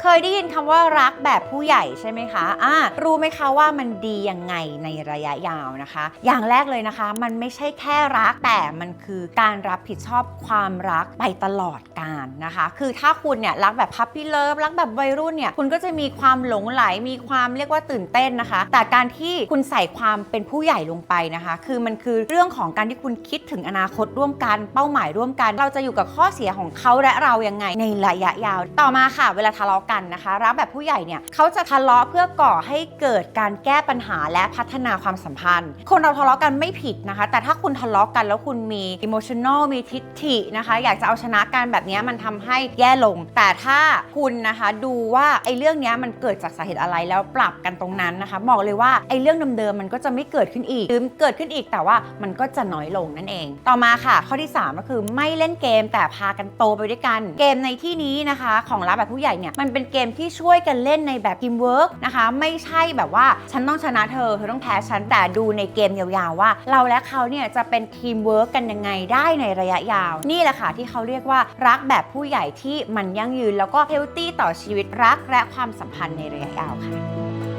เคยได้ยินคำว่ารักแบบผู้ใหญ่ใช่ไหมคะอ่ารู้ไหมคะว่ามันดียังไงในระยะยาวนะคะ อย่างแรกเลยนะคะ มันไม่ใช่แค่รักแต่มันคือการรับผิดชอบความรักไปตลอดกาลนะคะ คือถ้าคุณเนี่ยรักแบบพับพี่เลิฟรักแบบวัยรุ่นเนี่ยคุณก็จะมีความหลงไหลมีความเรียกว่าตื่นเต้นนะคะ แต่การที่คุณใส่ความเป็นผู้ใหญ่ลงไปนะคะ คือมันคือเรื่องของการที่คุณคิดถึงอนาคตร่วมกัน เป้าหมายร่วมกัน เราจะอยู่กับข้อเสียของเขาและเรายังไงในระยะยาว ต่อมาค่ะ เวลาทะเลาะกันนะคะ รักแบบผู้ใหญ่เนี่ยเขาจะทะเลาะเพื่อก่อให้เกิดการแก้ปัญหาและพัฒนาความสัมพันธ์ คนเราทะเลาะกันไม่ผิดนะคะ แต่ถ้าคุณทะเลาะกันแล้วคุณมี emotional มีทิฐินะคะ อยากจะเอาชนะกันแบบนี้มันทำให้แย่ลง แต่ถ้าคุณนะคะดูว่าไอ้เรื่องนี้มันเกิดจากสาเหตุอะไรแล้วปรับกันตรงนั้นนะคะบอกเลยว่าไอ้เรื่องเดิมๆมันก็จะไม่เกิดขึ้นอีกหรือเกิดขึ้นอีกแต่ว่ามันก็จะน้อยลงนั่นเอง ต่อมาค่ะ ข้อที่ 3 ก็คือไม่เล่นเกมแต่พากันโตไปด้วยกัน เกมในที่นี้นะคะ ของรับแบบผู้ใหญ่เนี่ยมันเป็นเกมที่ช่วยกันเล่นในแบบทีมเวิร์กนะคะ ไม่ใช่แบบว่าฉันต้องชนะเธอ เธอต้องแพ้ฉัน แต่ดูในเกมยาวๆว่า เราและเขาเนี่ยจะเป็นทีมเวิร์กกันยังไงได้ในระยะยาว นี่แหละค่ะที่เขาเรียกว่ารักแบบผู้ใหญ่ที่มันยั่งยืนแล้วก็เฮลตี้ต่อชีวิตรักและความสัมพันธ์ในระยะยาวค่ะ